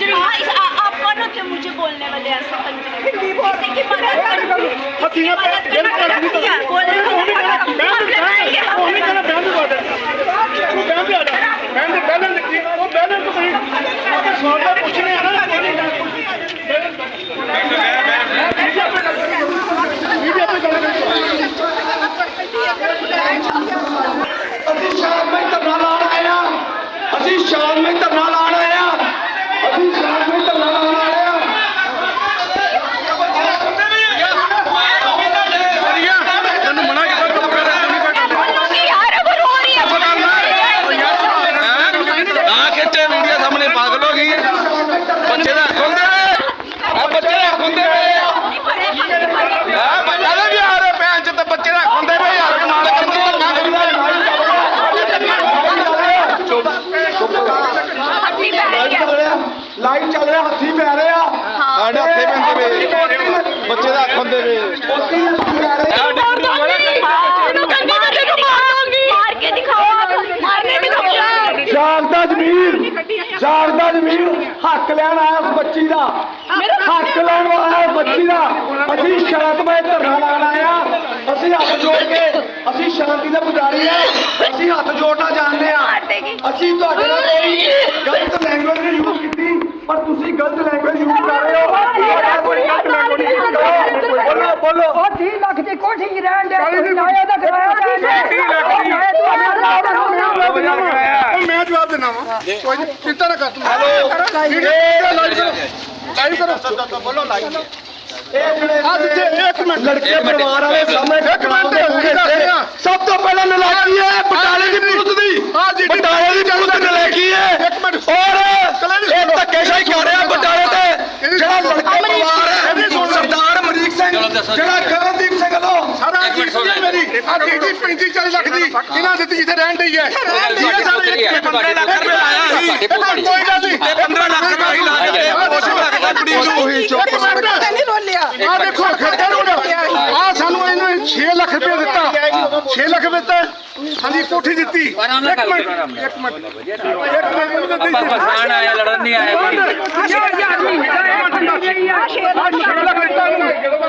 खंजरी हाँ इस आपको ना क्यों मुझे बोलने वाले ऐसा खंजरी किसी की मदद करना किसी की मदद करना गलत किया बोलने वाले बैन बैन वो हमें कहना बैन भी बात है वो बैन भी आ जा बैन बैन लिखिए वो बैन तो सही आपका सवाल पूछने ਵੇ ਬੱਚੇ ਦਾ ਹੱਥ ਹੁੰਦੇ ਵੇ ਜਾਗਦਾ ਜ਼ਮੀਰ ਜਾਗਦਾ ਜ਼ਮੀਰ, ਹੱਕ ਲੈਣ ਆਇਆ ਉਸ ਬੱਚੀ ਦਾ। ਹੱਕ ਲੈਣ ਆਇਆ ਬੱਚੀ ਦਾ। ਅਸੀਂ ਸ਼ਾਂਤਮਈ ਧਰਨਾ ਲਾਉਣ ਆਇਆ ਅਸੀਂ ਹੱਥ ਜੋੜ ਕੇ, ਅਸੀਂ ਸ਼ਾਂਤੀ ਦਾ ਪੁਜਾਰੀ ਆ ਅਸੀਂ ਹੱਥ ਜੋੜਨਾ ਜਾਣਦੇ ਆ ਅਸੀਂ ਤੁਹਾਡੇ ਨਾਲ ਕੋਈ ਗਲਤ ਲੈਂਗੁਏਜ ਨਹੀਂ ਯੂਜ਼ ਕੀਤੀ। ਪਰ ਤੁਸੀਂ ਗਲਤ ਲੈਂਗੁਏਜ ਯੂਜ਼ ਕਰ ਰਹੇ ਹੋ। ਤੁਹਾਡਾ ਕੋਈ ਗਲਤ ਲੈਂਗੁਏਜ ਯੂਜ਼ ਕਰ ਬੋਲੋ ਬੋਲੋ। ਉਹ 30 ਲੱਖ ਦੀ ਕੋਠੀ ਹੀ ਰਹਿਣ ਦੇ ਨਾਲੇ ਉਹਦਾ ਕਿਰਾਇਆ ਉਹ ਮੈਂ ਜਵਾਬ ਦੇਣਾ ਵਾ। ਕੋਈ ਚਿੰਤਾ ਨਾ ਕਰ ਤੂੰ ਲਾਈਵ ਕਰੋ। ਬੋਲੋ ਲਾਈਵ। ਆ ਜਿੱਥੇ ਇੱਕ ਮਿੰਟ ਲੜਕੇ ਪਰਿਵਾਰ ਵਾਲੇ ਸਾਹਮਣੇ ਇੱਕ ਮਿੰਟ। ਸਭ ਤੋਂ ਪਹਿਲਾਂ ਨਲਾਇਕੀ ਹੈ ਬਟਾਲੇ ਦੀ ਪੁਲਿਸ ਦੀ। ਬਟਾਲੇ ਦੀ ਪੁਲਿਸ ਦੀ ਨਲਾਇਕੀ ਹੈ। ਇੱਕ ਮਿੰਟ। ਔਰ ਇਹ ਧੱਕੇਸ਼ਾਹੀ ਕਰ ਰਿਹਾ ਬਟਾਲੇ ਤੇ। ਜਿਹੜਾ ਲੜਕੇ ਪਰਿਵਾਰ ਸਿੰਘ ਜਿਹੜਾ ਗਗਨਦੀਪ ਸਿੰਘ ਵੱਲੋਂ ਸਾਰਾ ਕੀ ਸੁਣਿਆ ਮੇਰੀ ਆ ਤੀਜੀ 35 40 ਲੱਖ ਦੀ ਇਹਨਾਂ ਦਿੱਤੀ ਜਿੱਥੇ ਰਹਿਣ ਡਈ ਹੈ। ਇਹ ਸਾਰੇ ਇੱਕ 15 ਲੱਖ ਰੁਪਏ ਆਇਆ ਸੀ ਕੋਈ ਗੱਲ ਨਹੀਂ। 15 ਲੱਖ ਰੁਪਏ ਹੀ ਲਾ ਦਿੱਤੇ ਕੁਛ ਲੱਗਦਾ ਕੁੜੀ ਨੂੰ। ਉਹੀ ਇੱਕ ਮਿੰਟ ਨਹੀਂ। ਰੋਲਿਆ ਆ ਦੇਖੋ ਰੋਲਿਆ ਆ ਸਾਨੂੰ ਇਹਨੇ 6 ਲੱਖ ਰੁਪਏ ਦਿੱਤਾ। 6 ਲੱਖ ਦਿੱਤਾ। ਹਾਂਜੀ ਕੋਠੀ ਦਿੱਤੀ। ਇੱਕ ਮਿੰਟ ਇੱਕ ਮਿੰਟ। ਇੱਕ ਮਿੰਟ ਆਣ ਆਇਆ ਲੜਨ ਨਹੀਂ ਆਇਆ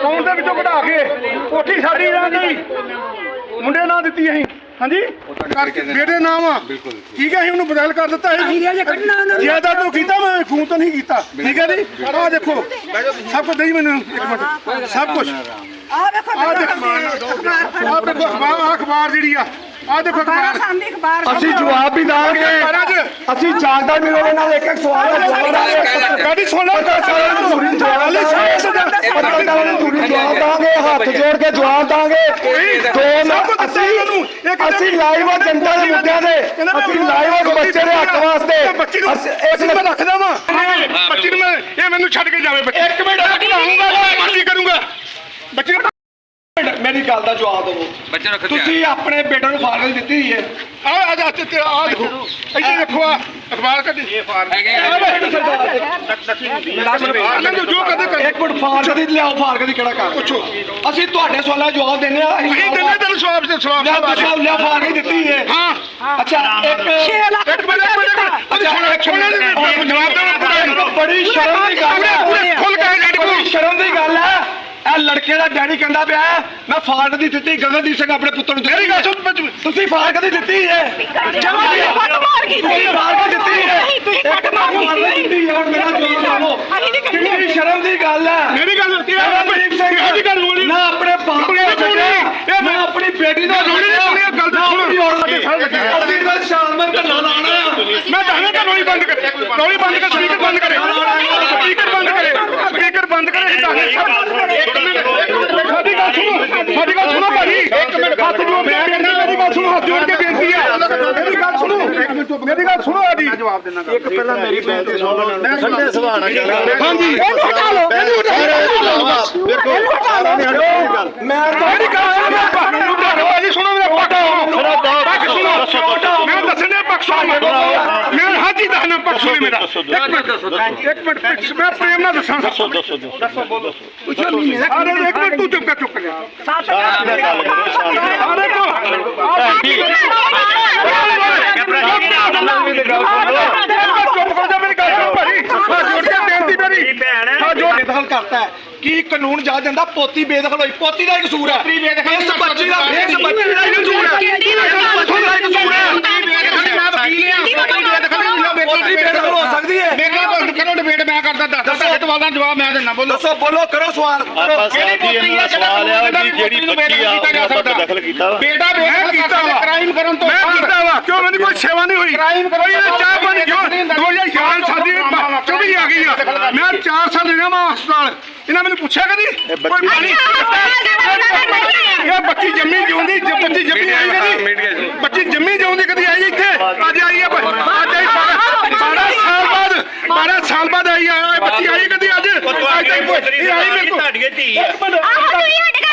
ਕੌਣ ਦੇ ਵਿੱਚੋਂ ਕਢਾ ਕੇ ਕੋਠੀ ਸਾਡੀ ਨਾ ਨਹੀਂ ਮੁੰਡੇ ਨਾਂ ਦਿੱਤੀ ਅਸੀਂ। ਹਾਂਜੀ? ਕਰਕੇ ਬੇਟੇ ਨਾਮ ਆ। ਠੀਕ ਹੈ ਅਸੀਂ ਉਹਨੂੰ ਬਦਲ ਕਰ ਦਿੱਤਾ ਹੈ ਜ਼ਿਆਦਾ ਤੋਂ ਕੀਤਾ ਮੈਂ ਖੂਨ ਤਾਂ ਨਹੀਂ ਕੀਤਾ। ਠੀਕ ਹੈ ਜੀ? ਆਹ ਦੇਖੋ ਸਭ ਕੁਝ ਦੇਈ ਮੈਨੂੰ ਇੱਕ ਮਿੰਟ। ਸਭ ਕੁਝ ਆ ਵੇਖੋ ਆਹ ਦੇਖੋ। ਆਹ ਆਹ ਅਖਬਾਰ ਜਿਹੜੀ ਆ ਆਹ ਦੇਖੋ ਅਖਬਾਰ ਸਾਹਮਣੇ ਅਖਬਾਰ ਅਸੀਂ ਜਵਾਬ ਵੀ ਦਾਂਗੇ। ਅਸੀਂ ਜਾਗਦਾ ਮਿਲੋਗੇ ਨਾਲ ਇੱਕ ਇੱਕ ਸਵਾਲ ਦਾ ਜਵਾਬ ਦਾਂਗੇ। ਗਾੜੀ ਸੁਣ ਲਓ ਪੱਤਰਕਾਰਾਂ ਨੂੰ ਜ਼ਰੂਰੀ ਜਵਾਬ ਦਾਂਗੇ। ਪੱਤਰਕਾਰਾਂ ਨੂੰ ਜ਼ਰੂਰੀ ਜਵਾਬ ਦਾਂਗੇ। ਹੱਥ ਜੋੜ ਕੇ ਜਵਾਬ ਦਾਂਗੇ। ਦੋ ਮਿੰਟ ਅਸੀਂ ਅਸੀਂ ਲਾਈਵ ਆ ਜਨਤਾ ਦੇ ਮੁੱਦਿਆਂ ਦੇ ਅਸੀਂ ਲਾਈਵ ਉਸ ਬੱਚੇ ਦੇ ਹੱਕ ਵਾਸਤੇ। ਬੱਚੀ ਨੂੰ ਅਸੀਂ- ਇਸ ਮੈਂ ਰੱਖਦਾ ਵਾਂ। ਬੱਚੀ ਨੂੰ ਮੈਂ ਇਹ ਮੈਨੂੰ ਛੱਡ ਕੇ ਜਾਵੇ ਬੱਚੀ। ਇੱਕ ਮਿੰਟ। ਮਰਜ਼ੀ ਕਰੂੰਗਾ। ਬੱਚੀ ਮੇਰੀ ਗੱਲ ਦਾ ਜਵਾਬ ਦਿਓ ਬੱਚੇ ਨੂੰ ਤੁਸੀਂ ਆਪਣੇ ਬੇਟੇ ਨੂੰ ਫਾਰਗ ਦਿੱਤੀ ਹੋਈ ਹੈ। ਆ ਆ ਜਾ ਤੇ ਆ ਦੇਖੋ। ਇੱਥੇ ਦੇਖੋ ਆ ਅਖਬਾਰ ਕੱਢੀ। ਇਹ ਫਾਰਮ ਹੈਗੇ ਜੋ ਕਦੇ ਕਰ ਇੱਕ ਮਿੰਟ ਫਾਰਗ ਦੀ ਲਿਆਓ ਫਾਰਗ ਦੀ ਕਿਹੜਾ ਕਰ ਪੁੱਛੋ। ਅਸੀਂ ਤੁਹਾਡੇ ਸਵਾਲਾਂ ਦਾ ਜਵਾਬ ਦਿੰਦੇ ਆ ਅਸੀਂ ਦਿੰਦੇ ਤੈਨੂੰ ਸਵਾਬ ਤੇ ਸਵਾਬ। ਲਿਆ ਤੁਸੀਂ ਲਿਆ ਫਾਰਗ ਦਿੱਤੀ ਹੈ। ਹਾਂ। ਅੱਛਾ ਇੱਕ 6 ਲੱਖ ਇੱਕ ਮਿੰਟ ਇੱਕ ਮਿੰਟ ਦੇ ਜਵਾਬ ਦੇਣਾ ਬੜੀ ਸ਼ਰਮ ਦੀ ਗੱਲ ਹੈ। ਖੁੱਲ ਕੇ ਜੱਟ ਬੜੀ ਸ਼ਰਮ ਦੀ ਗੱਲ ਹੈ। ਇਹ ਲੜਕੇ ਦਾ ਡੈਡੀ ਕਹਿੰਦਾ ਪਿਆ ਹੈ, ਮੈਂ ਫਾਰਗ ਦੀ ਦਿੱਤੀ ਗਗਨਦੀਪ ਸਿੰਘ ਆਪਣੇ ਪੁੱਤਰ ਨੂੰ ਮੇਰੀ ਗੱਲ ਸੁਣ ਤੁਸੀਂ ਫਾਰਗ ਦੀ ਦਿੱਤੀ ਹੈ? ਜਮਾ ਦੀ ਫਟ ਮਾਰ ਗਈ ਤੁਸੀਂ ਫਾਰਗ ਦਿੱਤੀ ਹੈ। ਨਹੀਂ ਤੁਸੀਂ ਫਟ ਮਾਰ ਗਈ ਦਿੱਤੀ ਹੈ ਹੁਣ ਮੇਰਾ ਜਵਾਬ ਲਓ ਅਸੀਂ ਨਹੀਂ। ਕਿੰਨੀ ਸ਼ਰਮ ਦੀ ਗੱਲ ਹੈ। ਮੇਰੀ ਗੱਲ ਕੀ ਗਗਨਦੀਪ ਸਿੰਘ ਇਹਦੀ ਗੱਲ ਹੋਣੀ ਨਾ ਆਪਣੇ ਬਾਪ ਦਾ ਨੂੰ ਸੁਣੀ। ਸਕਿਆ ਇਹ ਨਾ ਆਪਣੀ ਬੇਟੀ ਦਾ ਸੁਣੀ, ਸੁਣੀ, ਗੱਲ ਤਾਂ ਸੁਣੋ। ਅਸੀਂ ਤਾਂ ਸ਼ਾਮ ਨੂੰ ਧਰਨਾ ਲਾਣਾ ਮੈਂ ਦੱਸਣਾ ਤਾਂ ਰੋਲੀ ਬੰਦ ਕਰੇ। ਰੋਲੀ ਬੰਦ ਕਰ ਸਪੀਕਰ ਬੰਦ ਕਰੇ। ਸਪੀਕਰ ਬੰਦ ਕਰੇ। ਸਪੀਕਰ ਬੰਦ ਕਰੇ ਇੱਕ ਮਿੰਟ ਸਾਡੀ ਗੱਲ ਸੁਣੋ ਸਾਡੀ ਗੱਲ ਸੁਣੋ ਭਾਜੀ ਇੱਕ ਮਿੰਟ ਹੱਥ ਜੋੜ ਕੇ ਬੇਨਤੀ ਮੇਰੀ ਗੱਲ ਸੁਣੋ ਹੱਥ ਜੋੜ ਕੇ ਬੇਨਤੀ ਹੈ ਮੇਰੀ ਗੱਲ ਸੁਣੋ ਮੇਰੀ ਗੱਲ ਸੁਣੋ ਆਦੀ ਜਵਾਬ ਦੇਣਾ ਇੱਕ ਪਹਿਲਾਂ ਮੇਰੀ ਬੇਨਤੀ ਸੁਣੋ ਠੰਡੇ ਸੁਭਾਅ ਨਾਲ ਹਾਂਜੀ ਇਹਨੂੰ ਹਟਾ ਲਓ ਇਹਨੂੰ ਹਟਾ ਲਓ ਮੈਂ ਤਾਂ ਮੇਰੀ ਗੱਲ ਸੁਣੋ ਭਾਜੀ ਸੁਣੋ ਮੇਰਾ ਪੱਖ ਸੁਣੋ ਮੈਂ ਦੱਸਣੇ ਪੱਖ ਸੁਣੋ ਮੈਂ ਹਾਜੀ ਦੱਸਣਾ ਪੱਖ ਸੁਣੋ ਮੇਰਾ। ਇੱਕ ਮਿੰਟ ਇੱਕ ਮਿੰਟ ਮੈਂ ਪ੍ਰੇਮ ਨਾਲ ਦੱਸਾਂ ਦੱਸੋ ਦੱਸੋ ਦੱਸੋ ਬੋਲੋ। ਅਰੇ ਇੱਕ ਮਿੰਟ ਤੂੰ ਚੁੱਪ ਕਰ ਚੁੱਪ ਕਰ। ਅਰੇ ਕੋ ਮੇਰੀ ਮੇਰੀ ਕੀ ਕਾਨੂੰਨ ਜਾ ਜਾਂਦਾ ਪੋਤੀ ਬੇਦਖਲ ਹੋਈ। ਪੋਤੀ ਦਾ ਹੀ। ਕਸੂਰ ਹੈ ਇਸ ਬੱਚੀ ਦਾ ਇਸ ਬੱਚੀ ਦਾ ਹੀ। ਕਸੂਰ ਹੈ। ਇਸ ਬੱਚੀ ਦਾ ਹੀ ਕਸੂਰ ਹੈ। Familia, familia, familia. ਪੋਤੀ ਬੇਦਖਲ ਹੋ ਸਕਦੀ ਹੈ। ਕਰੋ ਡਿਬੇਟ ਮੈਂ ਕਰਦਾ ਦੱਸ ਤੁਹਾਡੇ ਸਵਾਲਾਂ ਦਾ ਜਵਾਬ ਮੈਂ ਦਿੰਦਾ ਬੋਲੋ। ਦੱਸੋ ਬੋਲੋ ਕਰੋ ਸਵਾਲ ਜੀ ਇਹਨਾਂ ਦਾ ਸਵਾਲ ਆ ਵੀ ਜਿਹੜੀ ਬੱਚੀ ਆ ਆਪਾਂ ਦਖਲ ਕੀਤਾ। ਵਾ ਬੇਟਾ ਬੇਟਾ ਕੀਤਾ ਵਾ ਕ੍ਰਾਈਮ ਕਰਨ ਤੋਂ ਮੈਂ ਕੀਤਾ ਵਾ ਕਿਉਂ? ਮੈਨੂੰ ਕੋਈ ਸੇਵਾ ਨਹੀਂ ਹੋਈ। ਕ੍ਰਾਈਮ ਕੋਈ ਇਹ ਚਾਹ ਪਾਣੀ ਕਿਉਂ 2011 ਸਾਡੀ 24 ਆ ਗਈ ਆ। ਮੈਂ 4 ਸਾਲ ਰਿਹਾ ਮੈਂ ਹਸਪਤਾਲ। ਇਹਨਾਂ ਮੈਨੂੰ ਪੁੱਛਿਆ ਕਦੀ? ਕੋਈ ਪਾਣੀ ਇਹ ਬੱਚੀ ਜੰਮੀ ਜਿਉਂਦੀ ਬੱਚੀ ਜੰਮੀ ਆਈ ਕਦੀ। ਬੱਚੀ ਜੰਮੀ ਜਿਉਂਦੀ ਕਦੀ ਆਈ ਇੱਥੇ। ਅੱਜ ਆਈ ਹੈ ਬ- ਅੱਜ ਆਈ 12 ਸਾਲ ਬਾਅਦ 12 ਸਾਲ ਬਾਅਦ ਆਈ ਆ ਇਹ ਬੱਚੀ ਆਈ ਕਦੀ ਅੱਜ? ਅੱਜ ਤੱਕ ਇਹ ਆਈ ਮੇਰੇ ਕੋਲ। ਤੁਹਾਡੀ ਧੀ ਆ।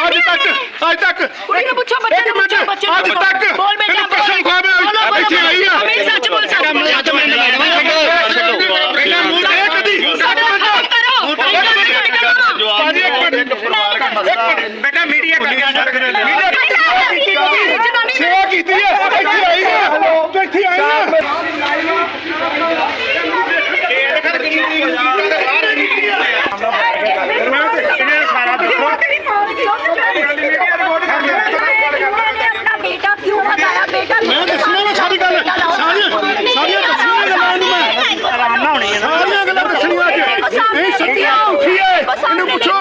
ਅੱਜ ਤੱਕ ਅੱਜ ਤੱਕ ਕੁੜੀ ਨੂੰ ਪੁੱਛੋ, ਬੱਚੇ ਨੂੰ ਪੁੱਛੋ, ਬੱਚੇ ਨੂੰ ਅੱਜ। ਤੱਕ ਬੋਲ ਬੇਟਾ, ਕਸਮ। ਖਾ ਮੈਂ ਇੱਥੇ ਆਈ ਆ। ਹਮੇਸ਼ਾ ਸੱਚ ਬੋਲ, ਸੱਚ ਬੋਲ। ਇਹ ਕਦੀ ਸਾਡੇ ਗੱਲ ਕਰੋ। ਭਾਜੀ ਇੱਕ ਮਿੰਟ ਇੱਕ ਮਿੰਟ ਬੇਟਾ ਮੀਡੀਆ ਕਰ ਮੀਡੀਆ ਸੇਵਾ ਕੀਤੀ ਹੈ ਇੱਥੇ ਆਈ ਹੈ। ਇੱਥੇ ਆਈ ਹੈ ਆਪਣਾ ਬੇਟਾ ਕਿਉਂ ਹਟਾਇਆ? ਬੇਟਾ ਮੈਂ ਦੱਸਣਾ ਵਾ ਸਾਰੀ ਗੱਲ ਸਾਰੀਆਂ ਸਾਰੀਆਂ ਦੱਸਣੀਆਂ ਗੱਲਾਂ ਇਹਨੂੰ ਮੈਂ। ਆਰਾਮ ਹੋਣੀ ਹੈ ਸਾਰੀਆਂ ਗੱਲਾਂ ਦੱਸਣੀਆਂ ਅੱਜ। ਇਹ ਝੂਠੀ ਹੈ ਇਹਨੂੰ ਪੁੱਛੋ।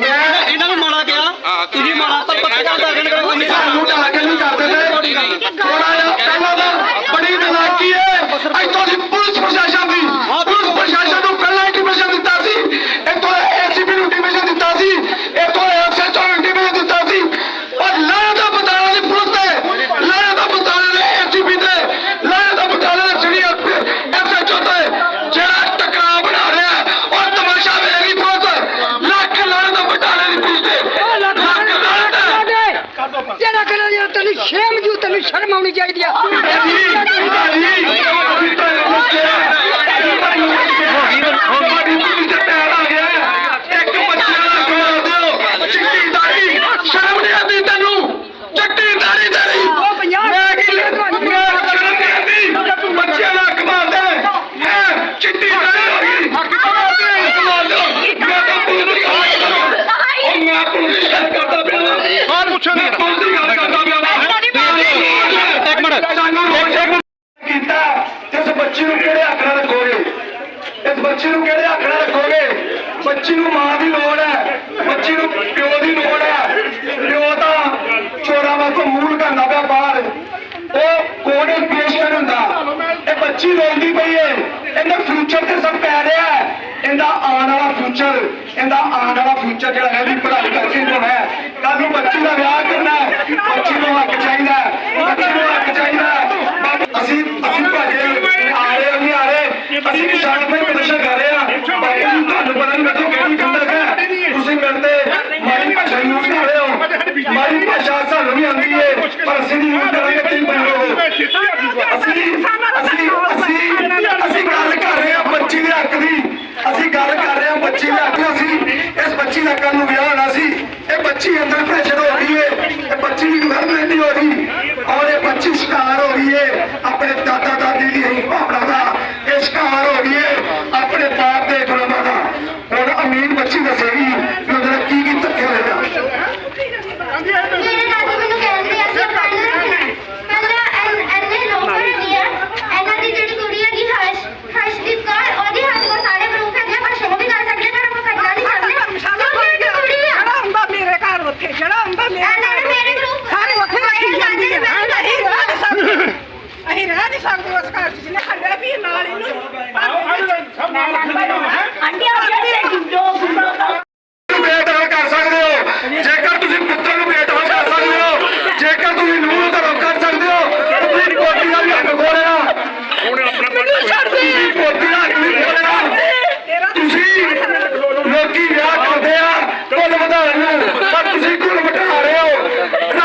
ਮੈਂ ਇਹਨਾਂ ਨੂੰ ਮਾੜਾ ਕਿਹਾ। ਤੁਸੀਂ ਮਾੜਾ ਪਰ ਪੱਤਰਕਾਰ ਦਾ ਅਗਨ ਕਰੋ ਨਹੀਂ ਸਾਨੂੰ ਟਾਕਲ ਨਹੀਂ ਕਰਦੇ ਤੇ ਥੋੜਾ ਜਿਹਾ ਪਹਿਲਾਂ ਤਾਂ ਬੜੀ ਨਲਾਇਕੀ ਹੈ ਇੱਥੋਂ ਦੀ ਪੁਲਿਸ ਪ੍ਰਸ਼ਾਸਨ ਦੀ। ਤੈਨੂੰ ਸ਼ਰਮ ਆਉਣੀ ਚਾਹੀਦੀ ਇਹਦਾ ਆਉਣ ਵਾਲਾ ਫਿਊਚਰ ਇਹਦਾ ਆਉਣ ਵਾਲਾ ਫਿਊਚਰ ਜਿਹੜਾ ਹੈ, ਵੀ ਪੜ੍ਹਾਈ ਕਰਕੇ ਜੋ ਹੈ। ਕੱਲ ਨੂੰ ਬੱਚੀ ਦਾ ਵਿਆਹ ਕਰਨਾ ਹੈ, ਬੱਚੀ ਨੂੰ ਹੱਕ ਚਾਹੀਦਾ ਬੱਚੀ ਨੂੰ ਹੱਕ ਚਾਹੀਦਾ ਅਸੀਂ ਅਸੀਂ ਭਾਜੇ ਆ ਰਹੇ ਨਹੀਂ ਆ ਰਹੇ ਅਸੀਂ ਕਿਸਾਨ ਤੇ ਪ੍ਰਦਰਸ਼ਨ ਕਰ ਰਹੇ ਹਾਂ। ਭਾਈ ਤੁਹਾਨੂੰ ਪਤਾ ਨਹੀਂ ਬੱਚੋ ਕਿਹੜੀ ਕੰਦਕ ਹੈ। ਤੁਸੀਂ ਮਿਲਦੇ ਮਾਰੀ ਭਾਸ਼ਾ ਯੂਜ਼ ਕਰ ਰਹੇ ਹੋ। ਮਾਰੀ ਭਾਸ਼ਾ ਸਾਨੂੰ ਵੀ ਆਉਂਦੀ ਹੈ, ਪਰ ਅਸੀਂ ਨਹੀਂ ਕਰਾਂਗੇ, ਤੁਸੀਂ ਬਣ ਅਸੀਂ ਅਸੀਂ ਅਸੀਂ ਬੱਚੀ ਦਾ ਆਪਣਾ ਸੀ, ਇਸ ਬੱਚੀ ਦਾ ਕੱਲ ਨੂੰ ਵਿਆਹ ਹੋਣਾ ਸੀ। ਇਹ ਬੱਚੀ ਅੰਦਰ ਪ੍ਰੈਸ਼ਰ ਹੋ ਰਹੀ ਹੈ ਇਹ ਬੱਚੀ ਦੀ ਗਵਰਨਮੈਂਟ ਨਹੀਂ ਹੋ ਰਹੀ। ਔਰ ਇਹ ਬੱਚੀ ਸ਼ਿਕਾਰ ਹੋ ਰਹੀ ਹੈ ਆਪਣੇ ਦਾਦਾ ਦਾਦੀ ਦੀ ਭਾਵਨਾ ਦਾ ਇਹ ਸ਼ਿਕਾਰ ਹੋ ਰਹੀ ਹੈ ਆਪਣੇ ਲੋਕੀ ਵਿਆਹ ਕਰਦੇ ਆ। ਕੁੱਲ ਵਧਾਉਣ ਨੂੰ ਪਰ ਤੁਸੀਂ ਕੁੱਲ ਘਟਾ ਰਹੇ ਹੋ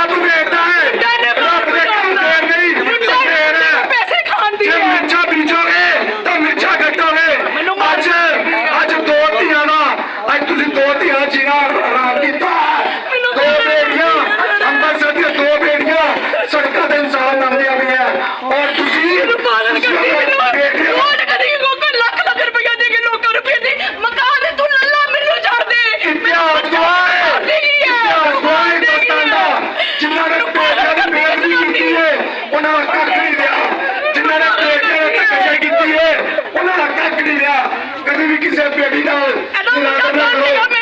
ਉਹਨਾਂ ਦਾ ਕੱਖ ਨਹੀਂ ਰਿਹਾ। ਜਿਨ੍ਹਾਂ ਨੇ ਪੇਟੇ ਨਾਲ ਧੱਕਾਸ਼ਾਹੀ ਕੀਤੀ ਹੈ ਉਹਨਾਂ ਦਾ ਕੱਖ ਨਹੀਂ ਰਿਹਾ। ਕਦੇ ਵੀ ਕਿਸੇ ਬੇਟੀ ਨਾਲ ਮੁਲਾਕਾਤ ਨਾ ਕਰੋ।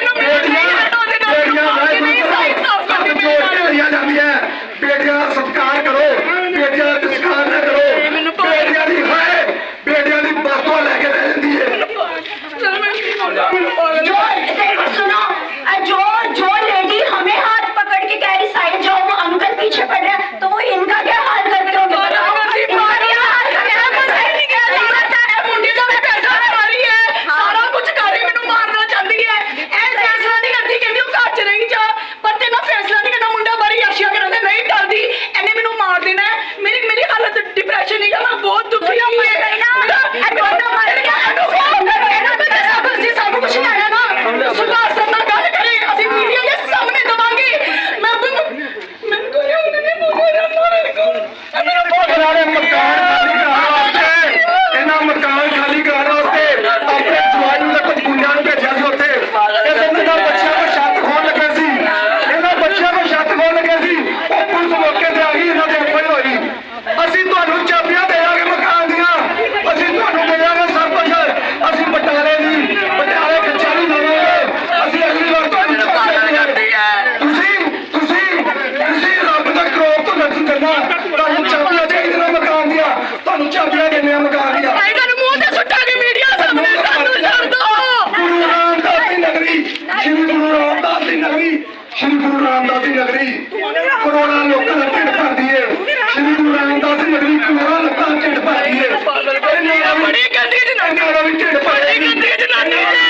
Hallelujah.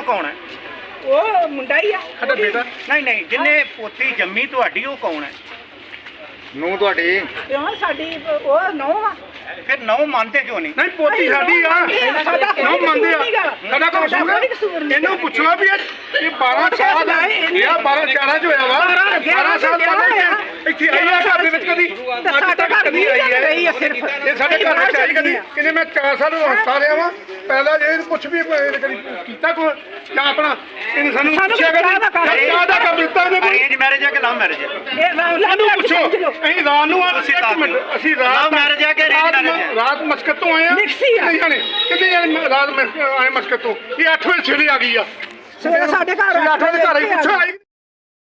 ਉਹ ਕੌਣ ਹੈ? ਉਹ ਮੁੰਡਾ ਹੀ ਆ। ਸਾਡਾ ਬੇਟਾ? ਨਹੀਂ ਨਹੀਂ ਜਿੰਨੇ ਪੋਤੀ ਜੰਮੀ ਤੁਹਾਡੀ ਉਹ ਕੌਣ ਹੈ? ਨੂੰ ਤੁਹਾਡੀ? ਕਿਉਂ? ਸਾਡੀ ਉਹ ਨੋ ਆ। ਫਿਰ ਨੌ ਮੰਨਦੇ ਕਿਉਂ ਨਹੀਂ? ਨਹੀਂ ਪੋਤੀ ਸਾਡੀ ਆ। ਨੌ ਮੰਨਦੇ ਆ। ਸਾਡਾ ਕੋਈ ਕਸੂਰ ਹੈ? ਇਹਨੂੰ ਪੁੱਛਣਾ ਵੀ ਇਹ- 12 ਸਾਲ ਦਾ ਇਹ 12 ਚਾਰਾਂ ਚ ਹੋਇਆ ਵਾ। 12 ਸਾਲ ਦਾ ਇੱਥੇ ਆਈ ਘਰ ਦੇ ਵਿੱਚ ਕਦੀ। ਤਾਂ ਘਰ ਨਹੀਂ ਆਈ ਹੈ। ਸਿਰਫ ਇਹ ਸਾਡੇ ਘਰ ਵਿੱਚ ਆਈ ਕਦੀ। ਕਿਨੇ ਮੈਂ 4 ਸਾਲ ਨੂੰ ਹਸਤਾ ਰਿਹਾ ਵਾਂ। ਪਹਿਲਾਂ ਜੇ ਇਹਨੂੰ ਪੁੱਛ ਵੀ ਕੀਤਾ ਕੋਈ? ਜਾਂ ਆਪਣਾ ਇਹਨੂੰ ਸਾਨੂੰ ਪੁੱਛਿਆ ਕਦੀ? ਚਾਹ ਦਾ ਕੰਮ ਦਿੱਤਾ ਅਰੇਂਜ ਮੈਰਿਜ ਹੈ ਕਿ ਲਵ ਮੈਰਿਜ ਹੈ ਇਹ ਸਾਨੂੰ ਪੁੱਛੋ। ਅਸੀਂ ਰਾਤ ਨੂੰ ਆ ਅਸੀਂ ਰਾਤ ਨੂੰ ਅਸੀਂ ਰਾਤ ਮੈਰਿਜ ਆ ਕੇ ਰਾਤ ਨੂੰ ਰਾਤ ਮਸਕਤ ਤੋਂ ਆਏ ਆ। ਮਿਕਸੀ ਆ। ਜਾਣੇ? ਕਿੰਨੇ ਜਾਣੇ ਰਾਤ ਆਏ ਮਸਕਤ ਤੋਂ? ਇਹ 8 ਵਜੇ ਸਵੇਰੇ ਆ ਗਈ ਆ। ਸਵੇਰੇ ਸਾਡੇ ਘਰ ਆ 8 ਵਜੇ ਘਰ ਆਈ ਪੁੱਛੋ ਆਈ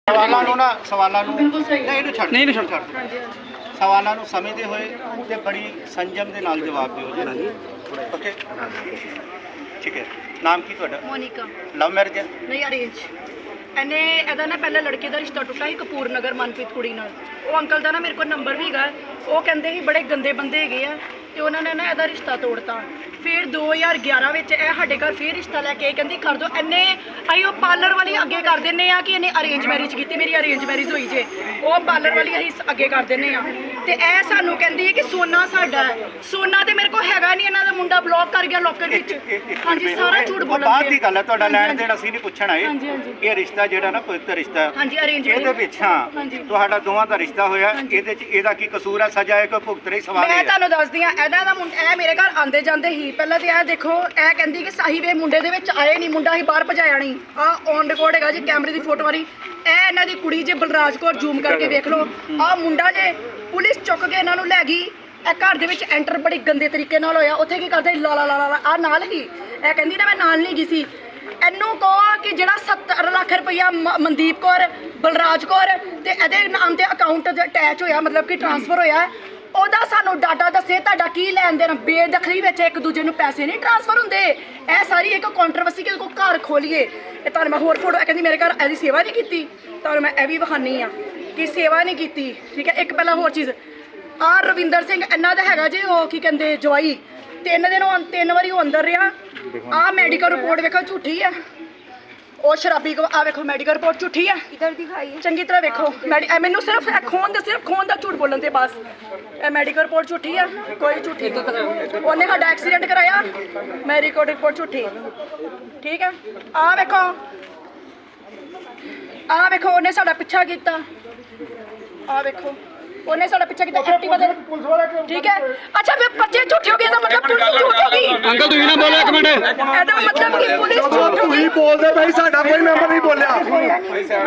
ਸਵਾਲਾਂ ਨੂੰ ਨਾ ਸਵਾਲਾਂ ਨੂੰ ਨਹੀਂ ਇਹਨੂੰ ਛੱਡ। ਨਹੀਂ ਇਹਨੂੰ ਛੱਡ। ਸਵਾਲਾਂ ਨੂੰ ਸਮਝਦੇ ਹੋਏ ਤੇ ਬੜੀ ਸੰਜਮ ਦੇ ਨਾਲ ਜਵਾਬ ਦਿਓ ਜੀ। ਓਕੇ। ਠੀਕ ਹੈ। ਨਾਮ ਕੀ ਤੁਹਾਡਾ? ਮੋਨਿਕਾ। ਲਵ ਮੈਰਿਜ ਨਹੀਂ ਅਰੇਂਜ। ਇਹਨੇ, ਇਹਦਾ ਨਾ ਪਹਿਲਾਂ ਲੜਕੇ ਦਾ ਰਿਸ਼ਤਾ ਟੁੱਟਾ ਸੀ ਕਪੂਰ ਨਗਰ ਮਨਪ੍ਰੀਤ ਕੁੜੀ ਨਾਲ। ਉਹ ਅੰਕਲ ਦਾ ਨਾ ਮੇਰੇ ਕੋਲ ਨੰਬਰ ਵੀ ਹੈਗਾ। ਉਹ ਕਹਿੰਦੇ ਸੀ ਬੜੇ ਗੰਦੇ ਬੰਦੇ ਹੈਗੇ ਆ। ਤੇ ਉਹਨਾਂ ਨੇ ਨਾ ਇਹਦਾ ਰਿਸ਼ਤਾ ਤੋੜਤਾ। ਫਿਰ 2011 ਵਿੱਚ ਇਹ ਸਾਡੇ ਘਰ ਫਿਰ ਰਿਸ਼ਤਾ ਲੈ ਕੇ ਆਈ ਕਹਿੰਦੀ ਕਰ ਦੋ ਇਹਨੇ ਅਸੀਂ ਉਹ ਪਾਰਲਰ ਵਾਲੀ ਅੱਗੇ ਕਰ ਦਿੰਨੇ ਆ ਕਿ ਇਹਨੇ ਅਰੇਂਜ ਮੈਰਿਜ ਕੀਤੀ ਮੇਰੀ ਅਰੇਂਜ ਮੈਰਿਜ ਹੋਈ ਜੇ। ਉਹ ਪਾਰਲਰ ਵਾਲੀ ਅਸੀਂ ਅੱਗੇ ਕਰ ਦਿੰਨੇ ਆ। ਤੇ ਇਹ ਸਾਨੂੰ ਕਹਿੰਦੀ ਹੈ ਕਿ ਸੋਨਾ ਸਾਡਾ ਹੈ। ਸੋਨਾ ਤੇ ਮੇਰੇ ਕੋਲ ਹੈਗਾ ਨਹੀਂ ਇਹਨਾਂ ਦਾ ਮੁੰਡਾ ਬਲੌਕ ਕਰ ਗਿਆ ਲੋਕਰ ਵਿੱਚ। ਹਾਂਜੀ ਸਾਰਾ ਝੂਠ ਬੋਲਣ ਬਾਅਦ ਦੀ ਗੱਲ ਹੈ ਤੁਹਾਡਾ ਲੈਣ ਦੇਣ ਅਸੀਂ ਨਹੀਂ ਪੁੱਛਣ ਆਏ। ਇਹ ਰਿਸ਼ਤਾ ਜਿਹੜਾ ਨਾ ਪਵਿੱਤਰ ਰਿਸ਼ਤਾ। ਹਾਂਜੀ ਅਰੇਂਜ ਇਹਦੇ ਵਿੱਚ ਹਾਂ। ਤੁਹਾਡਾ ਦੋਵਾਂ ਦਾ ਰਿਸ਼ਤਾ ਹੋਇਆ। ਇਹਦੇ ਚ ਇਹਦਾ ਕੀ ਕਸੂਰ ਹੈ? ਸਜ਼ਾ ਹੈ ਕੋਈ ਭੁਗਤ ਰਹੀ ਸਵਾਲ ਮੈਂ ਤੁਹਾਨੂੰ ਦੱਸਦੀ ਆ ਇਹਨਾਂ ਦਾ ਮੁੰਡਾ, ਇਹ ਮੇਰੇ ਘਰ ਆਂਦੇ ਜਾਂਦੇ ਹੀ, ਪਹਿਲਾਂ ਤੇ ਇਹ ਦੇਖੋ, ਇਹ ਕਹਿੰਦੀ ਕਿ ਸਾਹੀ ਵੇ ਮੁੰਡੇ ਦੇ ਵਿੱਚ ਆਏ ਨਹੀਂ ਮੁੰਡਾ ਹੀ ਬਾਹਰ ਭਜਾਇਆ ਨਹੀਂ ਆ ਔਨ ਰਿਕਾਰਡ ਹੈਗਾ ਜੀ, ਕੈਮਰੇ ਦੀ ਫੋਟੋ ਵਾਲੀ। ਇਹ ਇਹਨਾਂ ਦੀ ਕੁੜੀ ਜੇ ਬਲਰਾਜ ਕੌਰ ਜ਼ੂਮ ਕਰਕੇ ਵੇਖ ਲਓ। ਆ ਮੁੰਡਾ ਜੇ ਪੁਲਿਸ ਚੁੱਕ ਕੇ ਇਹਨਾਂ ਨੂੰ ਲੈ ਗਈ, ਇਹ ਘਰ ਦੇ ਵਿੱਚ ਐਂਟਰ ਬੜੀ ਗੰਦੇ ਤਰੀਕੇ ਨਾਲ ਹੋਇਆ। ਉੱਥੇ ਕੀ ਕਰਦੇ? ਲਾਲਾ ਲਾਲਾ ਲਾ ਲਾ ਆ ਨਾਲ ਹੀ। ਇਹ ਕਹਿੰਦੀ ਨਾ ਮੈਂ ਨਾਲ ਨਹੀਂ ਗਈ ਸੀ। ਇਹਨੂੰ ਕਹੋ ਕਿ ਜਿਹੜਾ 70 ਲੱਖ ਰੁਪਇਆ ਮਨਦੀਪ ਕੌਰ, ਬਲਰਾਜ ਕੌਰ ਤੇ ਇਹਦੇ ਨਾਮ ਤੇ ਅਕਾਊਂਟ ਅਟੈਚ ਹੋਇਆ, ਮਤਲਬ ਕਿ ਟ੍ਰਾਂਸਫਰ ਹੋਇਆ। ਉਹਦਾ ਸਾਨੂੰ ਡਾਟਾ ਦੱਸੇ ਤੁਹਾਡਾ ਕੀ ਲੈਣ ਦੇਣ। ਬੇਦਖਲੀ ਵਿੱਚ ਇੱਕ ਦੂਜੇ ਨੂੰ ਪੈਸੇ ਨਹੀਂ ਟ੍ਰਾਂਸਫਰ ਹੁੰਦੇ। ਇਹ ਸਾਰੀ ਇੱਕ ਕੰਟਰੋਵਰਸੀ ਕਿ ਕੋਈ ਘਰ ਖੋਲੀਏ। ਇਹ ਤੁਹਾਨੂੰ ਮੈਂ ਹੋਰ ਫੋਟੋ ਕਹਿੰਦੀ ਮੇਰੇ ਘਰ ਇਹਦੀ ਸੇਵਾ ਨਹੀਂ ਕੀਤੀ। ਤੁਹਾਨੂੰ ਮੈਂ ਇਹ ਵੀ ਵਿਖਾਨੀ ਆ ਕਿ ਸੇਵਾ ਨਹੀਂ ਕੀਤੀ। ਠੀਕ ਹੈ, ਇੱਕ ਪਹਿਲਾਂ ਹੋਰ ਚੀਜ਼। ਆ ਰਵਿੰਦਰ ਸਿੰਘ ਇਹਨਾਂ ਦਾ ਹੈਗਾ ਜੇ ਉਹ ਕੀ ਕਹਿੰਦੇ, ਜਵਾਈ। ਤਿੰਨ ਦਿਨ ਉਹ ਤਿੰਨ ਵਾਰੀ ਉਹ ਅੰਦਰ ਰਿਹਾ। ਆ ਮੈਡੀਕਲ ਰਿਪੋਰਟ ਵੇਖੋ, ਝੂਠੀ ਆ। ਉਹ ਸ਼ਰਾਬੀ ਆ ਵੇਖੋ ਮੈਡੀਕਲ ਰਿਪੋਰਟ ਝੂਠੀ ਆ। ਇਧਰ ਦਿਖਾਈਏ। ਚੰਗੀ ਤਰ੍ਹਾਂ ਵੇਖੋ। ਮੈਡੀ ਇਹ ਮੈਨੂੰ ਸਿਰਫ ਇਹ ਖੋਨ ਦਾ ਸਿਰਫ ਖੋਨ ਦਾ ਝੂਠ ਬੋਲਣ ਤੇ ਬਸ। ਇਹ ਮੈਡੀਕਲ ਰਿਪੋਰਟ ਝੂਠੀ ਆ ਕੋਈ ਝੂਠੀ ਨਹੀਂ। ਉਹਨੇ ਸਾਡਾ ਐਕਸੀਡੈਂਟ ਕਰਾਇਆ। ਮੈਡੀਕਲ ਰਿਪੋਰਟ ਝੂਠੀ। ਠੀਕ ਹੈ ਆ ਵੇਖੋ। ਆ ਵੇਖੋ ਉਹਨੇ ਸਾਡਾ ਪਿੱਛਾ ਕੀਤਾ। ਆ ਵੇਖੋ। ਉਹਨੇ ਸਾਡਾ ਪਿੱਛਾ ਕੀਤਾ ਐਕਟਿਵਾ ਦੇ ਠੀਕ ਹੈ? ਅੱਛਾ ਫਿਰ ਬੱਚੇ ਝੂਠੇ ਹੋ ਗਏ ਇਹਦਾ ਮਤਲਬ ਪੁਲਿਸ ਝੂਠ ਹੋ ਗਈ। ਅੰਕਲ ਤੁਸੀਂ ਨਾ ਬੋਲੋ ਇੱਕ ਮਿੰਟ। ਇਹਦਾ ਮਤਲਬ ਕਿ ਪੁਲਿਸ ਝੂਠ ਹੋ ਗਈ? ਤੁਸੀਂ ਬੋਲਦੇ ਸੀ, ਸਾਡਾ ਕੋਈ ਮੈਂਬਰ ਨਹੀਂ ਬੋਲਿਆ।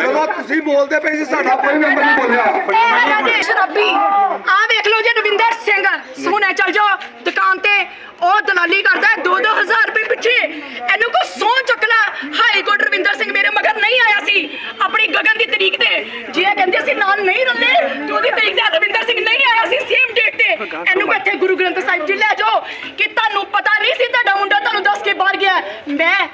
ਜਦੋਂ ਤੁਸੀਂ ਬੋਲਦੇ ਪਏ ਸੀ ਸਾਡਾ ਕੋਈ ਮੈਂਬਰ ਨਹੀਂ ਬੋਲਿਆ। ਸ਼ਰਾਬੀ ਆ ਵੇਖ ਲਓ ਜੀ ਰਵਿੰਦਰ ਸਿੰਘ। ਸੁਣੇ ਚੱਲ ਜਾਓ ਦੁਕਾਨ ਤੇ ਉਹ ਦਲਾਲੀ ਕਰਦਾ 2-2000 ਰੁਪਏ ਪਿੱਛੇ ਇਹਨੂੰ ਕੋ ਸੌ ਚੁੱਕਣਾ ਹਾਈ ਕੋਰਟ ਰਵਿੰਦਰ ਸਿੰਘ ਮੇਰੇ ਮਗਰ ਨਹੀਂ ਆਇਆ ਸੀ ਆਪਣੀ ਗਗਨ ਦੀ ਤਰੀਕ ਤੇ ਜੇ ਇਹ ਕਹਿੰਦੇ ਸੀ ਨਾਲ ਨਹੀਂ ਰਲੇ ਤੇ ਉਹਦੀ ਤਰੀਕ ਤੇ ਰਵਿੰਦਰ ਸਿੰਘ ਨਹੀਂ ਆਇਆ ਸੀ ਸੇਮ ਡੇਟ ਤੇ ਇਹਨੂੰ ਇੱਥੇ ਗੁਰੂ ਗ੍ਰੰਥ ਸਾਹਿਬ ਜੀ, ਲੈ ਜਾਓ। ਕਿ ਤੁਹਾਨੂੰ ਪਤਾ ਨਹੀਂ ਸੀ ਤੁਹਾਡਾ ਮੁੰਡਾ ਤੁਹਾਨੂੰ ਦੱਸ ਕੇ ਬਾਹਰ ਗਿਆ। ਮੈਂ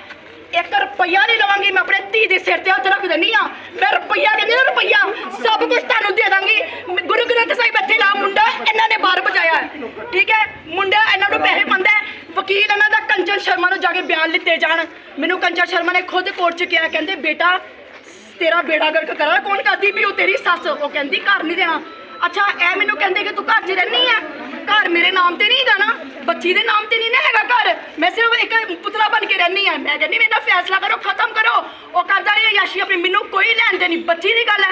ਇੱਕ ਰੁਪਈਆ ਨਹੀਂ ਲਵਾਂਗੀ, ਮੈਂ ਆਪਣੇ ਧੀ ਦੇ ਸਿਰ ਤੇ ਹੱਥ ਰੱਖ ਦਿੰਨੀ ਆ ਮੈਂ ਰੁਪਈਆ ਕਹਿੰਦੀ ਨਾ ਰੁਪਈਆ। ਸਭ ਕੁਝ ਤੁਹਾਨੂੰ ਦੇ ਦਾਂਗੀ। ਗੁਰੂ ਗ੍ਰੰਥ ਸਾਹਿਬ ਇੱਥੇ ਲਾ, ਮੁੰਡਾ ਇਹਨਾਂ ਨੇ ਬਾਹਰ ਭਜਾਇਆ। ਹੈ। ਠੀਕ ਹੈ? ਮੁੰਡਾ ਇਹਨਾਂ ਨੂੰ ਪੈਸੇ ਪਾਉਂਦਾ ਹੈ। ਵਕੀਲ ਇਹਨਾਂ ਦਾ ਕੰਚਨ ਸ਼ਰਮਾ ਨੂੰ ਜਾ ਕੇ ਬਿਆਨ ਲਿੱਤੇ ਜਾਣ। ਮੈਨੂੰ ਕੰਚਨ ਸ਼ਰਮਾ ਨੇ ਖੁਦ ਕੋਰਟ 'ਚ ਕਿਹਾ, ਕਹਿੰਦੇ, ਬੇਟਾ, ਤੇਰਾ ਬੇੜਾ ਗਰਕ ਕਰਾ। ਕੌਣ ਕਰਦੀ ਵੀ ਉਹ ਤੇਰੀ ਸੱਸ? ਉਹ ਕਹਿੰਦੀ, ਘਰ ਨਹੀਂ ਦੇਣਾ। ਅੱਛਾ ਇਹ ਮੈਨੂੰ ਕਹਿੰਦੇ ਕਿ ਤੂੰ ਘਰ 'ਚ ਰਹਿਣੀ ਆ। ਘਰ ਮੇਰੇ ਨਾਮ ਤੇ ਨਹੀਂ ਹੈਗਾ ਬੱਚੀ ਦੇ ਨਾਮ ਤੇ ਨਹੀਂ ਨਾ ਹੈਗਾ ਘਰ। ਮੈਂ ਸਿਰਫ ਇੱਕ ਪੁਤਲਾ ਬਣ ਕੇ ਰਹਿਣੀ ਆ। ਮੈਂ ਕਹਿੰਦੀ ਮੇਰਾ ਫੈਸਲਾ ਕਰੋ ਖਤਮ ਕਰੋ। ਉਹ ਕਰਦਾ ਰਿਹਾ ਯਾਸ਼ੀ ਆਪਣੀ ਮੈਨੂੰ ਕੋਈ ਲੈਣ ਦੇ ਬੱਚੀ ਦੀ ਗੱਲ ਹੈ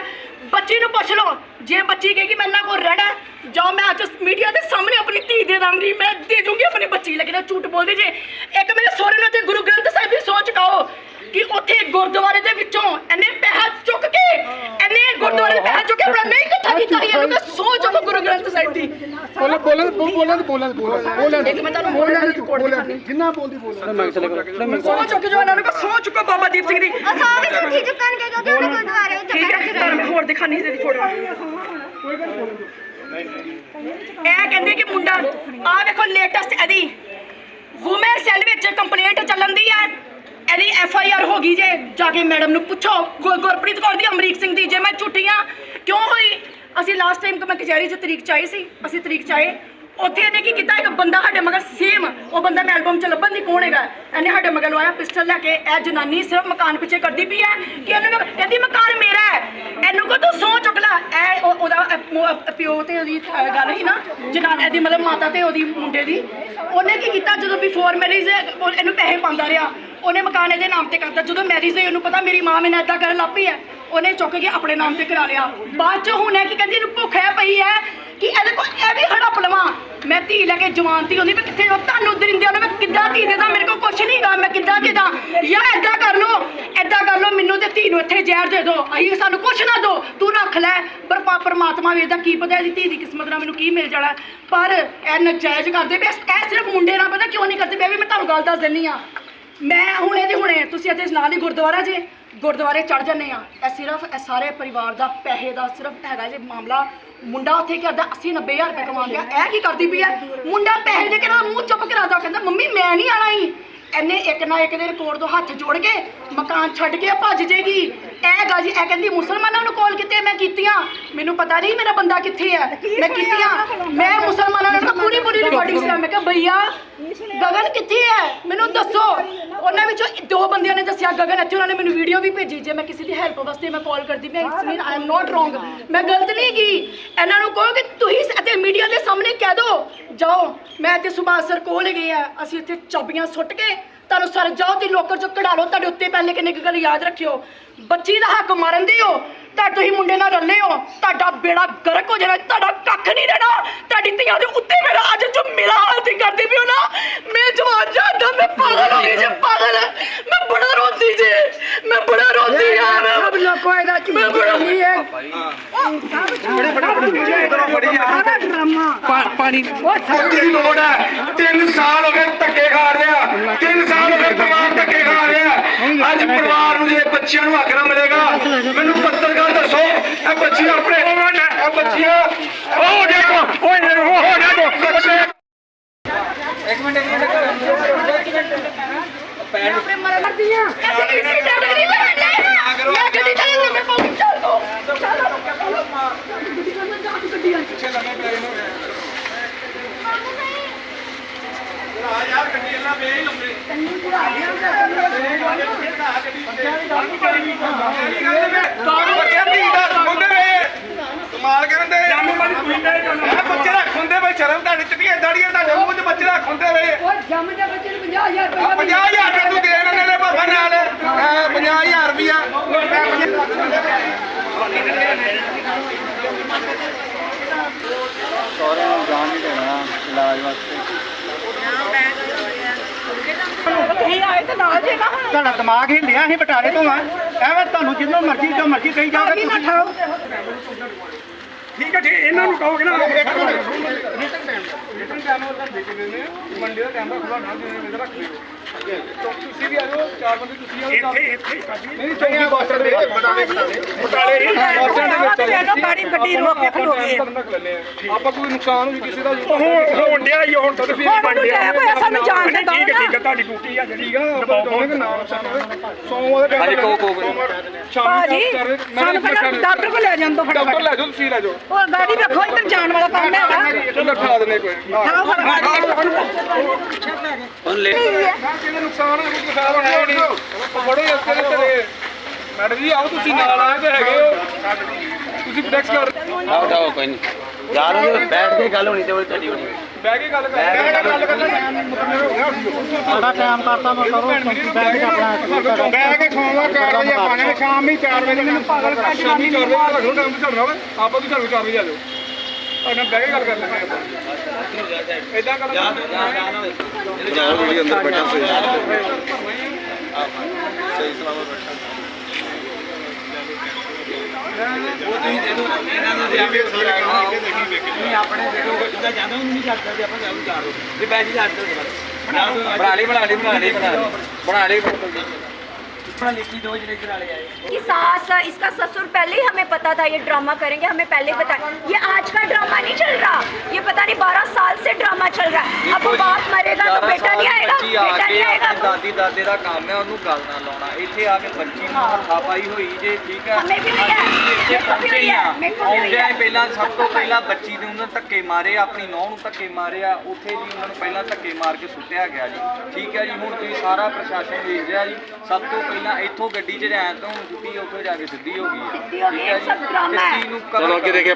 ਬੱਚੀ ਨੂੰ ਪੁੱਛ ਲਓ। ਜੇ ਬੱਚੀ ਕਹੇਗੀ ਮੈਂ ਇਹਨਾਂ ਕੋਲ ਰਹਿਣਾ ਹੈ, ਮੈਂ ਅੱਜ ਮੀਡੀਆ ਦੇ ਸਾਹਮਣੇ ਆਪਣੀ ਧੀ ਦੇ ਦਾਂਗੀ ਮੈਂ ਦੇ ਦੂੰਗੀ ਆਪਣੀ ਬੱਚੀ। ਲੇਕਿਨ ਇਹ ਝੂਠ ਬੋਲਦੀ ਜੇ। ਇੱਕ ਮੇਰੇ ਸਹੁਰੇ ਨੂੰ ਤੇ ਗੁਰੂ ਗ੍ਰੰਥ ਸਾਹਿਬ ਦੀ ਸੋਚ ਕਾਓ ਕਿ ਉੱਥੇ ਗੁਰਦੁਆਰੇ ਦੇ ਵਿੱਚੋਂ ਇਹਨੇ ਪੈਸਾ ਚੁੱਕ ਗੁਰਦੁਆਰੇ ਦੇ ਪੈਸਾ ਚੁੱਕ ਕੇ ਆਪਣਾ ਨਹੀਂ ਇਕੱਠਾ ਕੀਤਾ ਸੀ, ਇਹਨੂੰ ਕਿ ਸੋਚ ਉਹ ਗੁਰੂ ਗ੍ਰੰਥ ਸਾਹਿਬ ਦੀ। ਬੋਲਣ ਬੋਲਣ ਬੋਲਣ ਬੋਲਣ ਬੋਲਣ ਇੱਕ ਮੈਂ ਤੁਹਾਨੂੰ ਗੱਲ ਕੋਡ ਦਿਖਾਣੀ ਜਿੰਨਾ ਬੋਲਦੀ ਬੋਲਣ ਸੋਚ ਚੁੱਕ ਜੋ ਇਹਨਾਂ ਨੂੰ ਸੋਚ ਚੁੱਕੋ ਬਾਬਾ ਦੀਪ ਸਿੰਘ ਦੀ। ਅਸਾਂ ਵੀ ਝੂਠੀ ਚੁੱਕਣਗੇ ਕਿਉਂਕਿ ਉਹਨੇ ਗੁਰਦੁਆਰੇ ਠੀਕ ਹੈ ਤੁਹਾਨੂੰ ਹੋਰ ਦਿਖਾਣੀ ਇਹਦੀ ਫੋਟੋ ਇਹ ਕਹਿੰਦੇ ਕਿ ਮੁੰਡਾ ਆ ਵੇਖੋ ਲੇਟੈਸਟ ਇਹਦੀ। ਵੂਮਨ ਸੈੱਲ ਵਿੱਚ ਕੰਪਲੇਂਟ ਚੱਲਣ ਦੀ ਹੈ। ਇਹਦੀ ਐਫ ਆਈ ਆਰ ਹੋ ਗਈ ਜੇ। ਜਾ ਕੇ ਮੈਡਮ ਨੂੰ ਪੁੱਛੋ। ਗੁਰ- ਗੁਰਪ੍ਰੀਤ ਕੌਰ ਦੀ, ਅਮਰੀਕ ਸਿੰਘ ਦੀ, ਜੇ ਮੈਂ ਝੂਠੀਆਂ ਕਿਉਂ ਹੋਈ? ਅਸੀਂ ਲਾਸਟ ਟਾਈਮ ਮੈਂ ਕਚਹਿਰੀ 'ਚ ਤਰੀਕ ਚਾਹੀ ਸੀ। ਅਸੀਂ ਤਰੀਕ ਚਾਹੇ। ਉੱਥੇ ਇਹਨੇ ਕੀ ਕੀਤਾ? ਇੱਕ ਬੰਦਾ ਸਾਡੇ ਮਗਰ ਸੇਮ ਉਹ ਬੰਦਾ ਮੈਂ ਐਲਬਮ 'ਚ ਲੱਭਣ ਦੀ ਕੌਣ ਹੈਗਾ। ਇਹਨੇ ਸਾਡੇ ਮਗਰ ਲਵਾਇਆ ਪਿਸਟਲ ਲੈ ਕੇ। ਇਹ ਜਨਾਨੀ ਸਿਰਫ ਮਕਾਨ ਪਿੱਛੇ ਕਰਦੀ ਪਈ ਹੈ ਕਿ ਇਹਨੂੰ ਮੈਂ- ਕਹਿੰਦੀ ਮਕਾਨ ਮੇਰਾ ਹੈ। ਇਹਨੂੰ ਕੋ ਤੂੰ ਸੌ ਚੁੱਕ ਲੈ। ਇਹ ਉਹ- ਉਹਦਾ ਅ- ਉਹ ਪਿਓ ਤੇ ਉਹਦੀ ਅ, ਗੱਲ ਸੀ ਨਾ ਜਨਾਨ ਇਹਦੀ ਮਤਲਬ ਮਾਤਾ ਤੇ ਉਹਦੀ ਮੁੰਡੇ ਦੀ। ਉਹਨੇ ਕੀ ਕੀਤਾ? ਜਦੋਂ ਬਿਫੋਰ ਮੈਰਿਜ ਇਹਨੂੰ ਪੈਸੇ ਪਾਉਂਦਾ ਰਿਹਾ। ਉਹਨੇ ਮਕਾਨ ਇਹਦੇ ਨਾਮ ਤੇ ਕਰਤਾ। ਜਦੋਂ ਮੈਰਿਜ ਹੋਈ ਉਹਨੂੰ ਪਤਾ ਮੇਰੀ ਮਾਂ ਮੈਨੂੰ ਏਦਾਂ ਕਰਨ ਲੱਗ ਪਈ ਹੈ। ਉਹਨੇ ਚੁੱਕ ਕੇ ਆਪਣੇ ਨਾਮ ਤੇ ਕਰਾ ਲਿਆ। ਬਾਅਦ ਚ ਹੁਣ ਇਹ ਕੀ ਕਹਿੰਦੀ? ਇਹਨੂੰ ਭੁੱਖ ਹੈ ਪਈ ਹੈ। ਕਿ ਇਹਦੇ ਕੋਲ ਇਹ ਵੀ ਹੜਪ ਲਵਾਂ? ਮੈਂ ਧੀ ਲੈ ਕੇ ਜਵਾਨ ਧੀ ਹੁੰਦੀ, ਮੈਂ ਕਿੱਥੇ ਉਹ ਤੁਹਾਨੂੰ ਦਰਿੰਦਿਆਂ ਨੂੰ ਮੈਂ ਕਿੱਦਾਂ ਧੀ ਦੇ ਮੇਰੇ ਕੋਲ ਕੁਛ ਨਹੀਂ ਗਾ, ਮੈਂ ਕਿੱਦਾਂ ਦੇ ਯਾ ਏਦਾਂ ਕਰ ਲੋ ਏਦਾਂ ਕਰ ਲੋ ਮੈਨੂੰ ਤੇ ਧੀ ਨੂੰ ਇੱਥੇ ਜ਼ਹਿਰ ਦੇ ਦਿਓ। ਅਸੀਂ ਸਾਨੂੰ ਕੁਛ ਨਾ ਦਿਓ, ਤੂੰ ਰੱਖ ਲੈ। ਪਰ ਪਾ ਪਰਮਾਤਮਾ ਵੇਖਦਾ ਕੀ ਪਤਾ ਇਹਦੀ ਧੀ ਦੀ ਕਿਸਮਤ ਨਾਲ ਮੈਨੂੰ ਕੀ ਮਿਲ ਜਾਣਾ। ਪਰ ਇਹ ਨਜਾਇਜ਼ ਕਰਦੇ ਪਏ ਇਹ ਸਿਰਫ ਮੁੰਡੇ ਨਾਲ ਪਤਾ ਕਿਉਂ ਨਹੀਂ ਕਰਦੇ ਪਏ? ਵੀ ਮੈਂ ਤੁਹਾਨੂੰ ਗੱਲ ਦੱਸ ਦਿੰਨੀ ਆ ਮੈਂ ਹੁਣੇ ਦੇ ਹੁਣੇ, ਤੁਸੀਂ ਇੱਥੇ ਨਾਲ ਹੀ ਗੁਰਦੁਆਰਾ ਜੇ। ਗੁਰਦੁਆਰੇ ਚੜ ਜਾਂਦੇ ਆ ਇਹ ਸਿਰਫ ਇਹ ਸਾਰੇ ਪਰਿਵਾਰ ਦਾ ਪੈਸੇ ਦਾ ਸਿਰਫ ਹੈਗਾ ਜੇ ਮਾਮਲਾ। ਮੁੰਡਾ ਉੱਥੇ ਕੀ ਕਰਦਾ 80 90000 ਰੁਪਏ ਕਮਾ ਗਿਆ ਇਹ ਕੀ ਕਰਦੀ ਪਈ ਹੈ? ਮੁੰਡਾ ਪੈਸੇ ਦੇ ਕੇ ਨਾ ਮੂੰਹ ਚੁੱਪ ਕਰਾਦਾ ਕਹਿੰਦਾ, ਮੰਮੀ, ਮੈਂ ਨਹੀਂ ਆਣਾ ਹੀ ਇਹਨੇ ਇੱਕ ਨਾ ਇੱਕ ਦੇ ਰਿਕਾਰਡ ਤੋਂ ਹੱਥ ਜੋੜ ਕੇ ਮਕਾਨ ਛੱਡ ਕੇ ਭੱਜ ਜੇਗੀ। ਇਹ ਗੱਲ ਜੀ ਇਹ ਕਹਿੰਦੀ ਮੁਸਲਮਾਨਾਂ ਨੂੰ ਕਾਲ ਕੀਤੇ ਮੈਂ ਕੀਤੀਆਂ। ਮੈਨੂੰ ਪਤਾ ਨਹੀਂ ਮੇਰਾ ਬੰਦਾ ਕਿੱਥੇ ਹੈ। ਮੈਂ ਕੀਤੀਆਂ। ਮੈਂ ਮੁਸਲਮਾਨਾਂ ਨੂੰ ਪੂਰੀ ਪੂਰੀ ਰਿਕਾਰਡਿੰਗ ਸੀ ਮੈਂ ਕਿਹਾ ਭਈਆ ਗਗਨ ਕਿੱਥੇ ਹੈ? ਮੈਨੂੰ ਦੱਸੋ। ਉਹਨਾਂ ਵਿੱਚੋਂ ਦੋ ਬੰਦਿਆਂ ਨੇ ਦੱਸਿਆ ਗਗਨ ਇੱਥੇ ਉਹਨਾਂ ਨੇ ਮੈਨੂੰ ਵੀਡੀਓ ਵੀ ਭੇਜੀ। ਜੇ ਮੈਂ ਕਿਸੇ ਦੀ ਹੈਲਪ ਵਾਸਤੇ ਮੈਂ ਕਾਲ ਕਰਦੀ ਮੈਂ it's I am not wrong ਮੈਂ ਗਲਤ ਨਹੀਂ ਗਈ ਇਹਨਾਂ ਨੂੰ ਕਹੋ ਕਿ ਤੁਸੀਂ ਅਤੇ ਮੀਡੀਆ ਦੇ ਸਾਹਮਣੇ ਕਹਿ ਦਿਓ ਜਾਓ ਮੈਂ ਤੇ ਸੁਭਾਸ਼ ਸਰ ਕੋਲ ਗਏ ਆ। ਅਸੀਂ ਇੱਥੇ ਚਾਬੀਆਂ ਸੁੱਟ ਕੇ ਤੁਹਾਨੂੰ ਸਰ ਜਾਓ ਤੇ ਲੋਕਰ ਚੋਂ ਕਢਾ ਲਓ, ਤੁਹਾਡੇ ਉੱਤੇ ਪਹਿਲੇ ਕਿੰਨੇ ਕੁ ਗੱਲ ਯਾਦ ਰੱਖਿਓ। ਬੱਚੀ ਦਾ ਹੱਕ ਮਾਰਨ ਦੇ ਹੋ ਤਾਂ ਤੁਸੀਂ ਮੁੰਡੇ ਨਾਲ ਰੱਲੇ ਹੋ। ਤੁਹਾਡਾ ਬੇੜਾ ਗਰਕ ਹੋ ਜਾਣਾ ਤੁਹਾਡਾ ਕੱਖ ਨਹੀਂ ਰਹਿਣਾ। ਤੁਹਾਡੀ ਧੀਆਂ ਦੇ ਉੱਤੇ ਮੇਰਾ ਅੱਜ ਜੋ ਮੇਰਾ ਹਾਲ ਤੇ ਕਰਦੀ ਪਿਓ ਨਾ ਮੈਂ ਜਵਾਨ ਜਾਂਦਾ ਮੈਂ ਪਾਗਲ ਹੋ ਗਈ ਜੇ ਪਾਗਲ। ਮੈਂ ਬੜਾ ਰੋਂਦੀ ਜੇ ਮੈਂ ਬੜਾ ਰੋਂਦੀ ਯਾਰ। ਸਭ ਲੋਕੋ ਇਹਦਾ ਮੈਂ ਬੜਾ ਨਹੀਂ ਹੈ। ਪਾਣੀ। ਦੀ ਲੋੜ ਹੈ। 3 ਸਾਲ ਹੋ ਗਏ ਧੱਕੇ ਖਾ ਰਿਹਾ 3 ਸਾਲ ਹੋ ਗਏ ਪਰਿਵਾਰ ਧੱਕੇ ਖਾ ਰਿਹਾ। ਅੱਜ ਪਰਿਵਾਰ ਨੂੰ ਜੇ ਬੱਚਿਆਂ ਨੂੰ ਹੱਕ ਨਾ ਮਿਲੇਗਾ ਮੈਨੂੰ ਪੱਤਰਕਾਰ ਦੱਸੋ। ਇਹ ਬੱਚੀਆਂ ਆਪਣੇ ਇਹ ਬੱਚੀਆਂ ਹੋ ਦੇਖੋ। ਓਏ ਹੋ ਦੇਖੋ। ਬੱਚੇ ਆਪਣੇ ਮਰਦੀਆਂ ਅਸੀਂ ਕਿਸੇ ਡਰ ਨਹੀਂ ਬਣਾਉਂਦੇ ਮੈਂ ਗੱਡੀ ਚੱਲ ਮੈਂ ਪਹੁੰਚ ਚੱਲ ਦੋ ਚਲੋ ਗੱਡੀ ਚੱਲ ਜਾ ਕੇ ਗੱਡੀ ਆ ਬੱਚੇ ਧੀ ਦਾ ਖੁੰਦੇ ਵੇ ਕਮਾਲ ਕਰਨ ਦੇ ਇਹ ਬੱਚੇ ਦਾ ਖੁੰਦੇ ਵੇ ਸ਼ਰਮ ਤੁਹਾਡੀ ਚਿੱਟੀਆਂ ਦਾੜੀਆਂ ਤੁਹਾਡੇ ਮੂੰਹ 'ਚ ਬੱਚੇ ਦਾ ਖੁੰਦੇ ਵੇ ਉਹ ਜੰਮ ਦੇ ਬੱਚੇ ਨੂੰ 50000 ਰੁਪਏ 50000 ਰੁਪਏ ਤੂੰ ਦੇ ਨੇ ਬਾਬਾ ਨਾਲ 50000 ਰੁਪਿਆ ਸਹੁਰੇ ਨੂੰ ਜਾਣ ਨਹੀਂ ਦੇਣਾ, ਇਲਾਜ ਵਾਸਤੇ। ਤੁਸੀਂ ਆਏ ਤੇ ਨਾਲ ਜੇ ਨਾ ਹੁਣ ਤੁਹਾਡਾ ਦਿਮਾਗ ਹਿੱਲਿਆ ਅਸੀਂ ਬਟਾਲੇ ਤੋਂ ਆ। ਐਵੇਂ ਤੁਹਾਨੂੰ ਜਿੰਨੂੰ ਮਰਜ਼ੀ ਜੋ ਮਰਜ਼ੀ ਕਹੀ ਜਾਓਗੇ ਨਾ ਠਾਓ। ਠੀਕ ਹੈ ਠੀਕ ਇਹਨਾਂ ਨੂੰ ਕਹੋਗੇ ਨਾ। ਮੰਡੀ ਦਾ ਕੈਮਰਾ ਖੁੱਲਾ ਨਾ ਜਿਵੇਂ ਰੱਖ ਦਿਓ ਤੁਸੀਂ ਵੀ ਆ ਜਾਓ ਚਾਰ ਬੰਦੇ ਤੁਸੀਂ ਆ ਇੱਥੇ ਇੱਥੇ ਨਹੀਂ ਚੌਕੀ ਬਾਸਟਰ ਦੇ। ਬਟਾਲੇ ਬਟਾਲੇ ਬਟਾਲੇ ਬਾਸਟਰ ਦੇ ਵਿੱਚ ਮੈਨੂੰ ਗਾੜੀ ਗੱਡੀ ਰੋਕ ਕੇ ਖਲੋ ਗਈ ਆਪਾਂ ਕੋਈ ਨੁਕਸਾਨ ਹੋਈ ਕਿਸੇ ਦਾ ਹੁਣ ਹੋਣ ਡਿਆ ਹੀ ਹੁਣ ਤਾਂ ਤੁਸੀਂ ਬਣ ਸਾਨੂੰ ਜਾਣ ਠੀਕ ਹੈ ਨਾ। ਠੀਕ ਹੈ ਤੁਹਾਡੀ ਡਿਊਟੀ ਆ ਜਿਹੜੀ। ਠੀਕ ਆ ਆਪਾਂ ਚਾਹੁੰਦੇ ਕਿ ਨਾਮ ਨੁਕਸਾਨ ਹੋਵੇ। ਸੋਮਵਾਰ ਦਾ ਹਾਂਜੀ, ਕਹੋ, ਕਹੋ, ਕਹੋ। ਭਾਜੀ ਸਾਨੂੰ ਪਹਿਲਾਂ ਡਾਕਟਰ ਕੋਲ ਲੈ ਜਾਣ ਦੋ ਡਾਕਟਰ ਫਟਾਫਟ। ਲੈ ਜਾਓ ਤੁਸੀਂ ਲੈ ਜਾਓ। ਉਹ ਗਾੜੀ ਰੱਖੋ ਇੱਧਰ ਜਾਣ ਵਾਲਾ ਕੰਮ ਹੈਗਾ। ਚਲੋ ਠਾ ਦਨੇ ਕੋਈ। ਹੁਣ ਲੈ। ਕਿਹਦਾ ਨੁਕਸਾਨ ਹੈ ਕੋਈ ਖਰਾਬ ਹੋਣਾ ਹੀ ਨਹੀਂ। ਫੜੋ ਇੱਥੇ ਦੇ ਘਰੇ ਮੈਡਮ ਜੀ ਆਓ ਤੁਸੀਂ ਨਾਲ ਆਏ ਤੇ ਹੈਗੇ ਹੋ। ਤੁਸੀਂ ਪ੍ਰੈਕਟਿਸ ਕਰ। ਆਓ ਆਓ ਕੋਈ ਨਹੀਂ। ਯਾਰ ਉਹ ਬੈਠ ਕੇ ਗੱਲ ਹੋਣੀ ਤੇ ਉਹ ਤੁਹਾਡੀ ਹੋਣੀ। ਬਹਿ ਕੇ ਗੱਲ ਕਰ। ਕੇ ਗੱਲ ਕਰਨਾ ਸਾਡਾ ਟਾਈਮ ਕਰਤਾ ਮੈਂ ਕਰੋ ਬੈਠ ਕੇ ਆਪਣਾ ਬਹਿ ਕੇ 4 ਵਜੇ ਆਪਾਂ ਨੇ ਸ਼ਾਮ ਹੀ 4 ਵਜੇ ਮੈਨੂੰ ਪਾਗਲ ਕਰ ਸ਼ਾਮੀ 4 ਵਜੇ ਤੱਕ ਨੂੰ ਟਾਈਮ ਝੜਨਾ ਵਾ। ਆਪਾਂ ਵੀ ਘਰੋਂ 4 ਵਜੇ ਆ ਜਾਓ। ਉਹਨਾਂ ਬਹਿ ਕੇ ਗੱਲ ਕਰ ਲੈਂਦੇ ਆਪਾਂ ਇਦਾਂ ਕਰ ਜਾਓ ਵੀ ਅੰਦਰ ਬੈਠਾ ਸਹੀ ਸਹੀ ਸਲਾਮਤ ਬੈਠਾ ਉਹ ਤੁਸੀਂ ਦੇ ਦਿਓ ਇਹਨਾਂ ਨੂੰ ਦੇ ਕੇ ਨਹੀਂ ਆਪਣੇ ਦੇ ਦਿਓ ਜਿੱਦਾਂ ਜਾਂਦਾ ਉਹਨੂੰ ਨਹੀਂ ਛੱਡ ਸਕਦੇ ਆਪਾਂ ਜਾਨੂੰ ਚਾਰ ਤੇ ਛੱਡ ਦਿਓ ਬਣਾ ਲਈ ਬਣਾ ਲਈ ਬਣਾ ਲਈ ਬਣਾ ਲਈ। ਬਣਾ ਲਈ। ਬਣਾ ਲਿਖੀ ਦੋ ਜਿਹੜੇ ਵਾਲੇ ਆਏ कि सास इसका ससुर पहले ही हमें पता था ये ड्रामा करेंगे हमें पहले ही बताया ये आज का ड्रामा नहीं चल रहा ये पता नहीं बारह साल से ड्रामा चल रहा है अब बाप मरेगा तो बेटा नहीं आएगा ਬੱਚੀ ਆ बेटा ਕੇ नहीं आएगा ਆਪਣੀ ਦਾਦੀ ਦਾਦੇ ਦਾ ਕੰਮ ਹੈ ਉਹਨੂੰ ਗੱਲ ਨਾਲ ਲਾਉਣਾ ਇੱਥੇ ਆ ਕੇ ਬੱਚੀ ਨੂੰ ਹੱਥਾ ਪਾਈ ਹੋਈ ਜੇ ਠੀਕ ਹੈ ਹਮੇ ਵੀ ਨਹੀਂ ਹੈ। ਅਸੀਂ ਇੱਥੇ ਮੇਰੇ ਕੋਲ ਵੀ ਪਹੁੰਚੇ ਹੀ ਨਹੀਂ ਹੈ। ਆ ਮੇਰੇ ਕੋਲ ਵੀ ਨਹੀਂ ਆਉਂਦਿਆਂ ਹੀ ਹੈ। ਪਹਿਲਾਂ ਸਭ ਤੋਂ ਪਹਿਲਾਂ ਬੱਚੀ ਦੇ ਉਹਨਾਂ ਧੱਕੇ ਮਾਰੇ ਆਪਣੀ ਨੌਂ ਨੂੰ ਧੱਕੇ ਮਾਰੇ ਆ ਉੱਥੇ ਜੀ ਉਹਨਾਂ ਨੂੰ ਪਹਿਲਾਂ ਧੱਕੇ ਮਾਰ ਕੇ ਸੁੱਟਿਆ ਗਿਆ ਜੀ ਠੀਕ ਹੈ ਜੀ ਹੁਣ ਤੁਸੀਂ ਸਾਰਾ ਪ੍ਰਸ਼ਾਸਨ ਦੇਖ ਰਿਹਾ ਜੀ ਸਭ ਤੋਂ ਪਹਿਲਾਂ ਇੱਥੋਂ ਗੱਡੀ 'ਚ ਜਾਣ ਤੋਂ ਹੁਣ ਛੁੱਟੀ ਉੱਥੇ ਜਾ ਕੇ ਸਿੱਧੀ ਹੋ ਗਈ ਹੈ ਸਿੱਧੀ ਹੋ ਗਈ ਠੀਕ ਹੈ, ਹੈ ਜੀ? ਸਭ ਇਸ ਹੈ। ਚੀਜ਼ ਨੂੰ ਚਲੋ ਅੱਗੇ ਦੇਖੇ